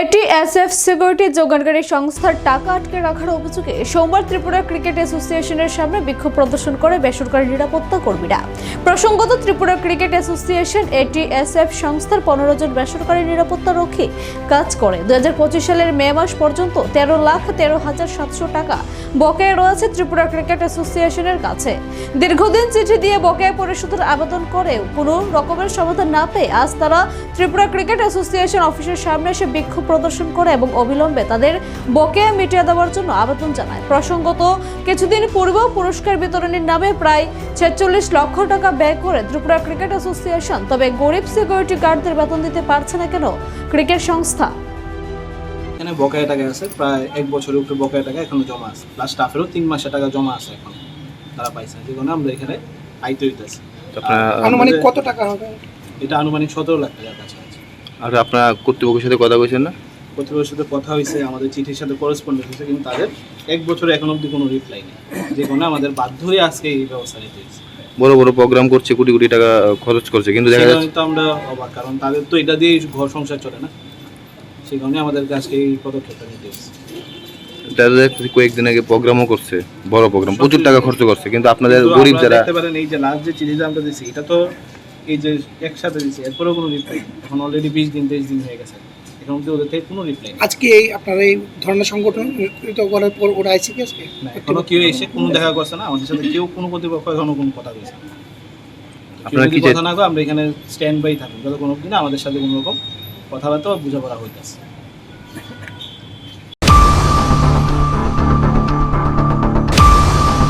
এটিএসএফ security যোগানকারী সংস্থার টাকা আটকে রাখার অভিযোগে সোমবার ত্রিপুরা ক্রিকেট অ্যাসোসিয়েশনের সামনে বিক্ষোভ প্রদর্শন করে বেসরকারি নিরাপত্তা কর্মীরা। প্রসঙ্গত, ত্রিপুরা ক্রিকেট অ্যাসোসিয়েশন এটিএসএফ সংস্থার পনেরো জন বেসরকারি নিরাপত্তা রক্ষী কাজ করে। দু হাজার পঁচিশ সালের মে মাস পর্যন্ত তেরো লাখ তেরো হাজার সাতশো টাকা বকেয়া রয়েছে ত্রিপুরা ক্রিকেট অ্যাসোসিয়েশনের কাছে। দীর্ঘদিন চিঠি দিয়ে বকেয়া পরিশোধের আবেদন করেও কোনো রকমের সমাধান না পেয়ে আজ তারা ত্রিপুরা ক্রিকেট অ্যাসোসিয়েশন অফিসের সামনে এসে বিক্ষোভ প্রদর্শন করে এবং অবিলম্বে তাদের বকেয়া মিটিয়ে দেওয়ার জন্য আবেদন জানায়। প্রসঙ্গত কিছুদিন পূর্বেও পুরস্কার বিতরণের নামে প্রায় ছেচল্লিশ লক্ষ টাকা ব্যয় করে ত্রিপুরা ক্রিকেট অ্যাসোসিয়েশন তবে গরিব সিকিউরিটি গার্ডদের বেতন দিতে পারছে না কেন ক্রিকেট সংস্থা? এখানে বকেয়া টাকা আছে প্রায় এক বছরের উপরে বকেয়া টাকা এখনও জমা আছে। প্লাস স্টাফেরও তিন মাসের টাকা জমা আছে এখন। তারা পাইছে যে কারণে আমরা এখানে আইতে হইতেছি। আনুমানিক কত টাকা হবে? এটা আনুমানিক সতেরো লাখ টাকার কাছে। আর আপনার কর্তৃপক্ষের সাথে কথা বলছেন না? কর্তৃপক্ষের সাথে কথা হয়েছে আমাদের চিঠির সাথে করেসপন্ডেন্স হয়েছে কিন্তু তাদের এক বছরে এখন অবধি কোনো রিপ্লাই নেই। যে কোনো আমাদের বাধ্য হয়ে আজকে এই ব্যবস্থা নিতে হয়েছে। বড় বড় প্রোগ্রাম করছে কোটি কোটি টাকা খরচ করছে কিন্তু দেখা যাচ্ছে তো আমরা অবাক কারণ তাদের তো এটা দিয়ে ঘর সংসার চলে না। সেই কারণে আমাদেরকে আজকে এই পদক্ষেপটা নিতে হয়েছে। কয়েকদিন আগে প্রোগ্রামও করছে বড় প্রোগ্রাম প্রচুর টাকা খরচ করছে কিন্তু আপনাদের গরিব যারা দেখতে পারেন এই যে লাস্ট যে চিঠিটা আমরা দিচ্ছি এটা তো এই যে একসাথে দিচ্ছি এরপরেও কোনো রিপ্লাই এখন অলরেডি বিশ দিন তেইশ দিন হয়ে গেছে। এখন অব্দি ওদের থেকে কোনো রিপ্লাই আজকে এই আপনার এই ধরনের সংগঠন করার পর ওরা আইসি গেছে না, এখনও কেউ এসে কোনো দেখা করছে না। আমাদের সাথে কেউ কোনো কর্তৃপক্ষ এখনও কোনো কথা বলছে। আপনারা কি কথা না আমরা এখানে স্ট্যান্ড বাই থাকি। যতক্ষণ অব্দি না আমাদের সাথে কোনো রকম কথাবার্তা বা বোঝাপড়া হইতেছে।